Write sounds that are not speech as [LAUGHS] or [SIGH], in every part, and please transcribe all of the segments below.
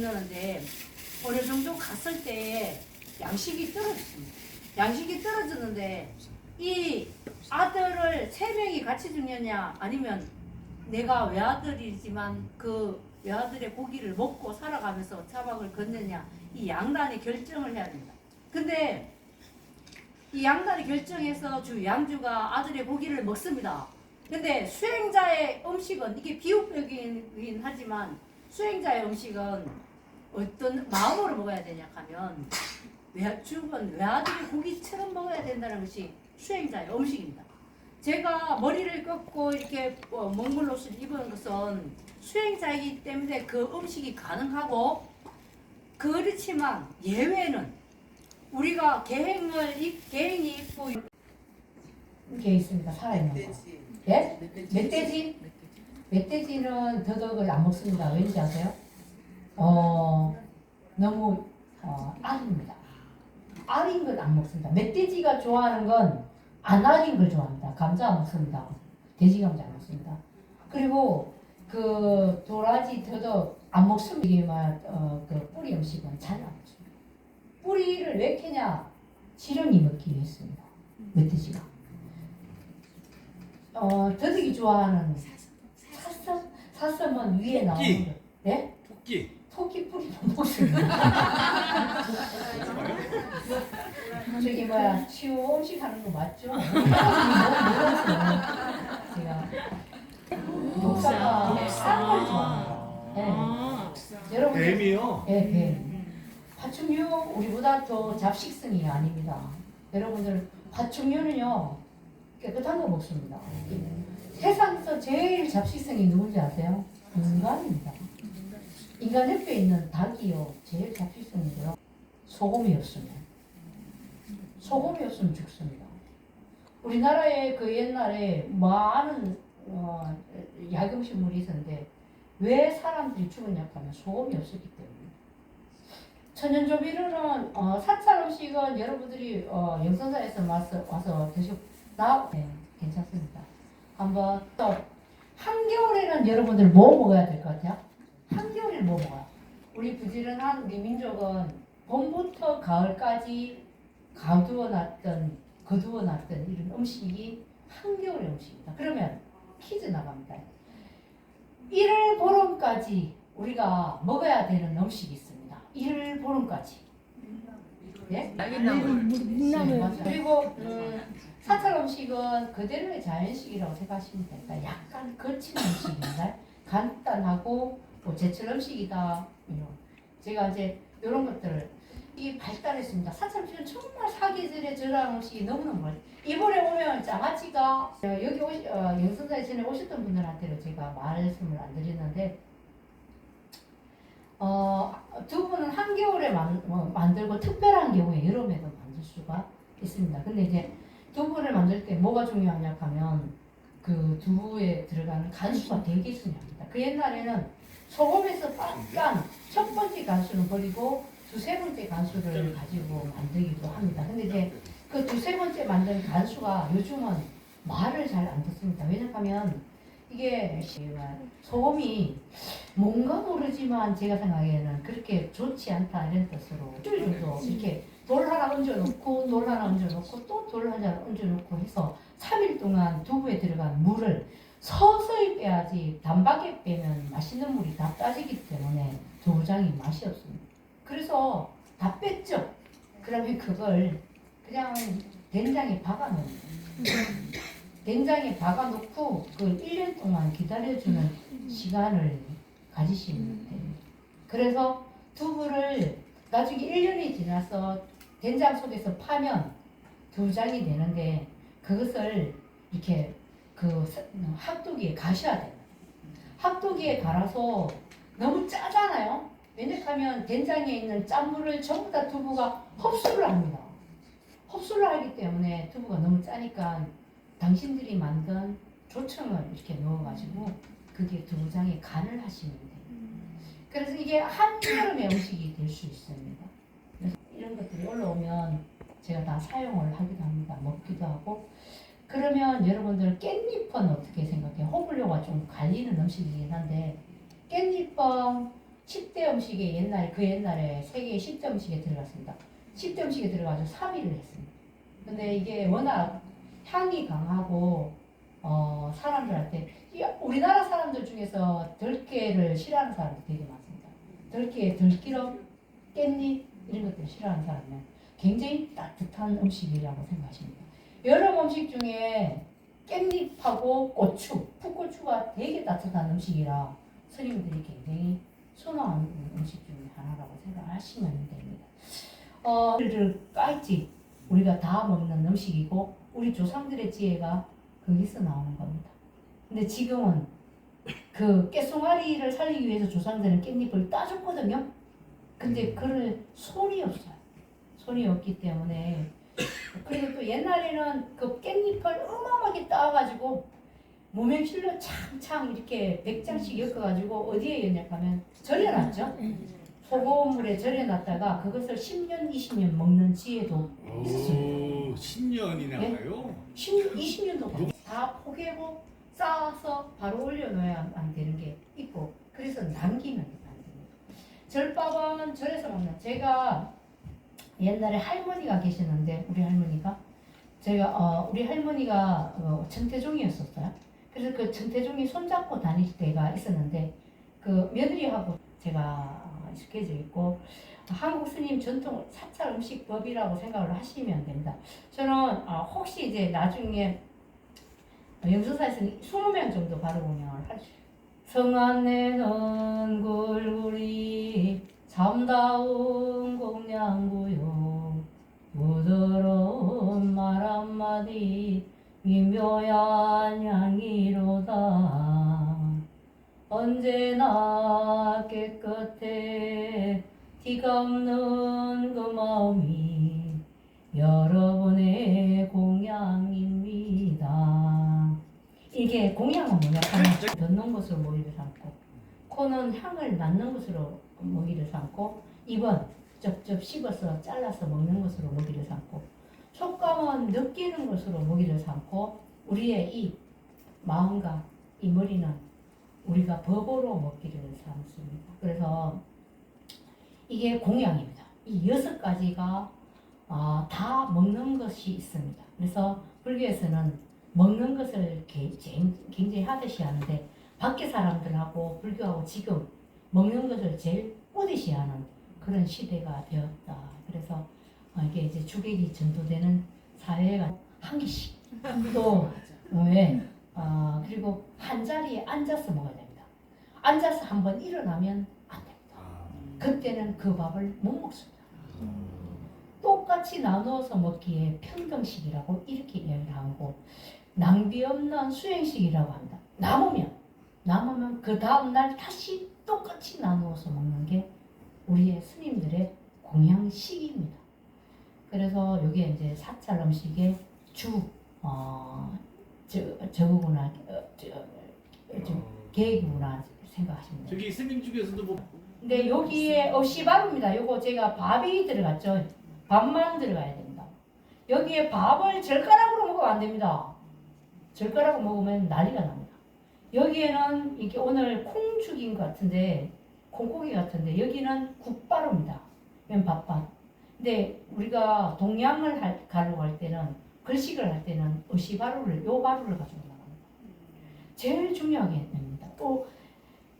건너는데 어느 정도 갔을 때 양식이 떨어졌습니다. 양식이 떨어졌는데 이 아들을 세 명이 같이 죽느냐 아니면 내가 외아들이지만 그 외아들의 고기를 먹고 살아가면서 차박을 걷느냐 이 양단이 결정을 해야 됩니다. 근데 이 양단이 결정해서 주 양주가 아들의 고기를 먹습니다. 근데 수행자의 음식은 이게 비유적이긴 하지만 수행자의 음식은 어떤 마음으로 먹어야 되냐 하면 외, 죽은 외아들이 고기처럼 먹어야 된다는 것이 수행자의 음식입니다. 제가 머리를 꺾고 이렇게 어, 몽골 옷을 입은 것은 수행자이기 때문에 그 음식이 가능하고 그렇지만 예외는 우리가 계행을 입- 계행이 있고 이게 있습니다. 살아있는 거. 예? 멧돼지? 멧돼지는 더덕을 안 먹습니다. 왠지 아세요? 어, 너무 어, 알입니다. 알인 걸 안 먹습니다. 멧돼지가 좋아하는 건 안 알인 걸 좋아합니다. 감자 안 먹습니다. 돼지 감자 안 먹습니다. 그리고 그 도라지 더덕 안 먹습니다. 이게 막그 뿌리 음식은 잘 안 먹습니다. 뿌리를 왜 캐냐? 지렁이 먹기 위해서입니다. 멧돼지가. 어, 더덕이 좋아하는 사슴? 사슴은 위에 나오는 토끼. 거. 네? 토끼. 토끼 뿌리 못 먹습니다. 저기 뭐야 음식 하는 거 맞죠? 뭐 몰랐어요. 제가 독사가 싼걸 좋아합니다. 네. 여러분 뱀이요. 예, 뱀. 파충류 우리보다 더 잡식성이 아닙니다. 여러분들 파충류는요 깨끗한 거 먹습니다. 세상에서 제일 잡식성이 누군지 아세요? 인간입니다. 인간 옆에 있는 닭이요 제일 잡식성이고요. 소금이 없으면 소금이 없으면 죽습니다. 우리나라에 그 옛날에 많은 어, 약용식물이 있었는데 왜 사람들이 죽었냐 하면 소금이 없었기 때문에. 천연조미료는 어, 사찰 음식은 여러분들이 어, 영선사에서 와서, 와서 드셔 나 네, 괜찮습니다. 한번 또 한겨울에는 여러분들 뭐 먹어야 될 것 같아요? 한겨울에 뭐 먹어요? 우리 부지런한 우리 민족은 봄부터 가을까지 가두어놨던 거두어놨던 이런 음식이 한겨울의 음식이다. 그러면 퀴즈 나갑니다. 1월 보름까지 우리가 먹어야 되는 음식이 있습니다. 1월 보름까지. 예? 딸기나물. 네, 맞아요. 그리고 음, 사찰 음식은 그대로의 자연식이라고 생각하시면 됩니다. 약간 거친 음식입니다. 간단하고 뭐 제철 음식이다. 제가 이제 이런 것들을 이 발달했습니다. 음식은 정말 사계절의 저랑 음식이 너무너무. 이번에 오면 장아찌가 어, 여기 오시, 어, 영선사에 전에 오셨던 분들한테는 제가 말씀을 안 드렸는데 어, 두 분은 한겨울에 만, 어, 만들고 특별한 경우에 여름에도 만들 수가 있습니다. 근데 이제 두부를 만들 때 뭐가 중요하냐 하면 그 두부에 들어가는 간수가 되게 중요합니다. 그 옛날에는 소금에서 깐첫 번째 간수는 버리고 두세 번째 간수를 가지고 만들기도 합니다. 근데 이제 그 두세 번째 만든 간수가 요즘은 말을 잘 안 듣습니다. 왜냐하면 이게 소금이 뭔가 모르지만 제가 생각에는 그렇게 좋지 않다 이런 뜻으로 일주일 정도 이렇게 돌 하나 얹어놓고 돌 하나 얹어놓고 또 돌 하나 얹어놓고 해서 3일 동안 두부에 들어간 물을 서서히 빼야지 단박에 빼면 맛있는 물이 다 빠지기 때문에 두부장이 맛이 없습니다. 그래서 다 뺐죠. 그러면 그걸 그냥 된장에 박아놓는 된장에 박아놓고 그 1년 동안 기다려주는 시간을 가지시면 됩니다. 그래서 두부를 나중에 1년이 지나서 된장 속에서 파면 두 장이 되는데 그것을 이렇게 그 사- 학도기에 가셔야 돼요. 학도기에 갈아서 너무 짜잖아요. 왜냐하면 된장에 있는 짠물을 전부 다 두부가 흡수를 합니다. 흡수를 하기 때문에 두부가 너무 짜니까 당신들이 만든 조청을 이렇게 넣어가지고 그게 두부장에 간을 하시면 돼요. 그래서 이게 한여름의 음식이 될 수 있습니다. 이런 것들이 올라오면 제가 다 사용을 하기도 합니다. 먹기도 하고. 그러면 여러분들 깻잎은 어떻게 생각해요? 호불호가 좀 갈리는 음식이긴 한데 깻잎은 10대 음식에 옛날 그 옛날에 세계 10대 음식에 들어갔습니다. 10대 음식에 들어가서 3위를 했습니다. 근데 이게 워낙 향이 강하고 어, 사람들한테 이 우리나라 사람들 중에서 들깨를 싫어하는 사람들 되게 많습니다. 들깨, 들기름, 깻잎 이런 것들 싫어하는 사람은 굉장히 따뜻한 음식이라고 생각하십니다. 여러 음식 중에 깻잎하고 고추, 풋고추가 되게 따뜻한 음식이라 스님들이 굉장히 선호하는 음식 중에 하나라고 생각하시면 됩니다. 어, 를 깔지 우리가 다 먹는 음식이고 우리 조상들의 지혜가 거기서 나오는 겁니다. 근데 지금은 그 깨송아리를 살리기 위해서 조상들은 깻잎을 따줬거든요. 근데 그럴 손이 없어요. 손이 없기 때문에 그리고 또 옛날에는 그 깻잎을 어마어마하게 따가지고 무명실로 창창 이렇게 100장씩 엮어가지고 어디에 연약하면 절여놨죠. 소금물에 절여놨다가 그것을 10년, 20년 먹는 지혜도 오, 10년이나 예? 가요? 10, 20년도 다 포개고 쌓아서 바로 올려놓아야 안 되는 게 있고 그래서 남기면 안 됩니다. 절밥은 절에서 먹는 제가 옛날에 할머니가 계셨는데 우리 할머니가 제가 어, 우리 할머니가 어, 천태종이었었어요. 그래서 그 천태종이 손잡고 다닐 때가 있었는데 그 며느리하고 제가 어, 익숙해져 있고 한국 스님 전통 사찰 음식법이라고 생각을 하시면 됩니다. 저는 어, 혹시 이제 나중에 영수사에서 20명 정도 바로 공양을 할 수. 성안내는 굴굴이 참다운 공 공양은 뭐냐 하면 듣는 것으로 모기를 삼고 코는 향을 맡는 것으로 모기를 삼고 입은 쩝쩝 씹어서 잘라서 먹는 것으로 모기를 삼고 촉감은 느끼는 것으로 모기를 삼고 우리의 이 마음과 이 머리는 우리가 법으로 먹기를 삼습니다. 그래서 이게 공양입니다. 이 여섯 가지가 아, 다 먹는 것이 있습니다. 그래서 불교에서는 먹는 것을 굉장히 하듯이 하는데 밖에 사람들하고 불교하고 지금 먹는 것을 제일 뿌듯이 하는 그런 시대가 되었다. 그래서 어, 이게 이제 주객이 전도되는 사회가 한 개씩 또 [LAUGHS] 왜? 아 그리고 한 자리에 앉아서 먹어야 됩니다. 앉아서 한 번 일어나면 안 됩니다. 아, 그때는 그 밥을 못 먹습니다. 똑같이 나누어서 먹기에 평등식이라고 이렇게 이야기를 하고 낭비 없는 수행식이라고 합니다. 남으면 남으면 그 다음 날 다시 똑같이 나누어서 먹는 게 우리의 스님들의 공양식입니다. 그래서 이게 이제 사찰 음식의 주 어, 저, 저거구나 어, 저, 저, 계획이구나 생각하시면 돼요. 저기 스님 중에서도 뭐 근데 여기에 어시밥입니다. 요거 제가 밥이 들어갔죠. 밥만 들어가야 됩니다. 여기에 밥을 젓가락으로 먹으면 안 됩니다. 젓가락으로 먹으면 난리가 납니다. 여기에는 이게 오늘 콩죽인 것 같은데 콩고기 같은데 여기는 국바로입니다. 이건 밥밥. 근데 우리가 동양을 할, 가려고 할 때는 글식을 할 때는 어시바루를 요 바루를 가지고 나갑니다. 제일 중요하게 됩니다. 또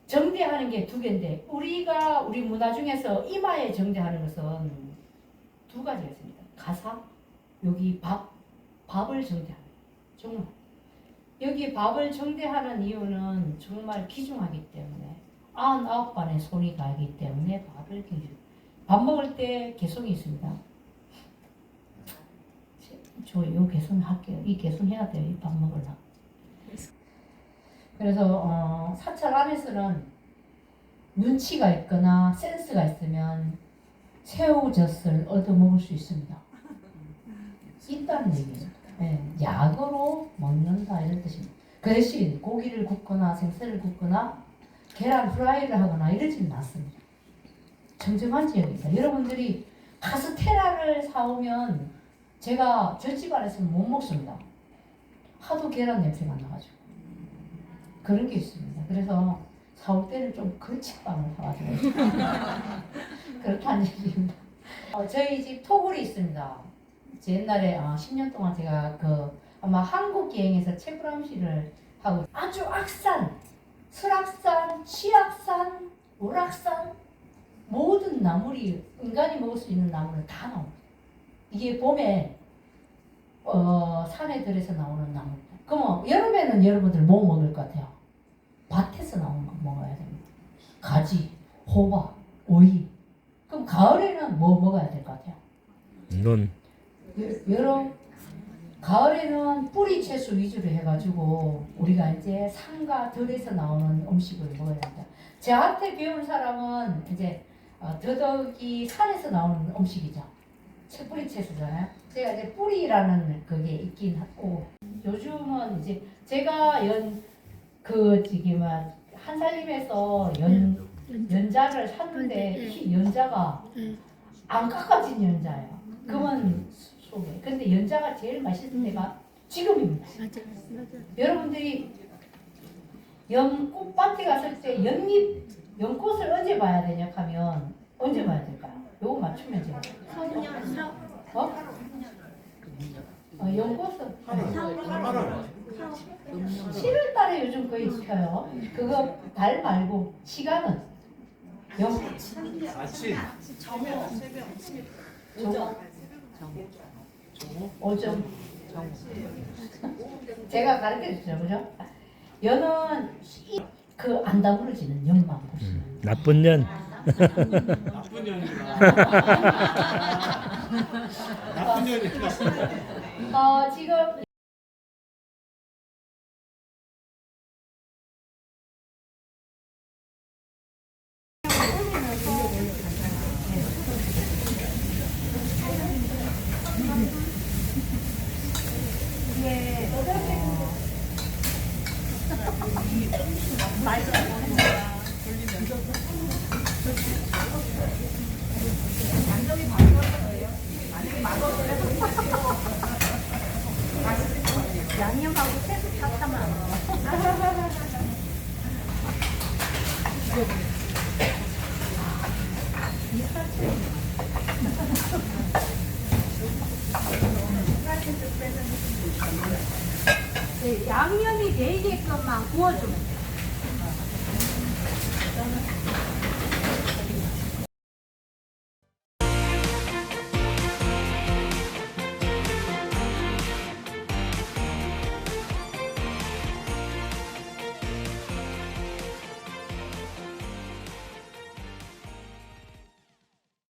정대하는 게 두 개인데 우리가 우리 문화 중에서 이마에 정대하는 것은 두 가지가 있습니다. 가사 여기 밥 밥을 정대하는 정말 여기 밥을 정대하는 이유는 정말 귀중하기 때문에 아흔아홉 반의 손이 가기 때문에 밥을 귀중 밥 먹을 때 개성이 있습니다. 저요 개성 할게요. 이 개성 해야 돼요. 이 밥 먹으려면. 그래서 어, 사찰 안에서는 눈치가 있거나 센스가 있으면 새우젓을 얻어먹을 수 있습니다. 있다는 얘기입니 다. 예, 약으로 먹는다 이런 뜻입니다. 그 대신 고기를 굽거나 생새를 굽거나 계란 후라이를 하거나 이러지는 않습니다. 정정한 지역입니다. 여러분들이 카스테라를 사오면 제가 저 집 안에서는 못 먹습니다. 하도 계란 냄새가 나가지고. 그런 게 있습니다. 그래서 사올 때는 좀 걸치빵을 사가지고 [LAUGHS] 그렇다는 얘기입니다. 어, 저희 집 토굴이 있습니다. 제 옛날에 어, 10년 동안 제가 그 아마 한국 여행에서 채불암시를 하고 아주 악산, 설악산, 치악산, 오락산 모든 나물이 인간이 먹을 수 있는 나물은 다 나옵니다. 이게 봄에 어, 산에 들에서 나오는 나물. 그럼 여름에는 여러분들 뭐 먹을 것 같아요? 밭에서 나오는 거 먹어야 됩니다. 가지, 호박, 오이. 그럼 가을에는 뭐 먹어야 될 것 같아요? 이건 여- 여름 가을에는 뿌리 채소 위주로 해가지고 우리가 이제 산과 들에서 나오는 음식을 먹어야 된다. 저한테 배운 사람은 이제 어, 더덕이 산에서 나오는 음식이죠. 채 뿌리 채소잖아요. 제가 이제 뿌리라는 그게 있긴 하고 요즘은 이제 제가 연그막 한살림에서 연 연자를 샀는데 이 연자가 안 깎아진 연자예요. 그건 속에. 근데 연자가 제일 맛있을 때가 지금입니다. 맞아, 맞아. 여러분들이 연 꽃밭에 갔을 때 연잎, 연꽃을 언제 봐야 되냐 하면 언제 봐야 될까요? 요거 맞추면. 성년, 사, 어? 어, 연꽃은 7월 달에 요즘 거의 펴요. 그거 달 말고 시간은 연 아침 오전 오 전 제가 가르쳐 주죠 그죠? 연은 그안 다물어지는 연만 보시면 나쁜 년 나쁜 년이다. [LAUGHS] 나쁜 년이다. 어 지금 양념이 되게끔만 구워주면 돼.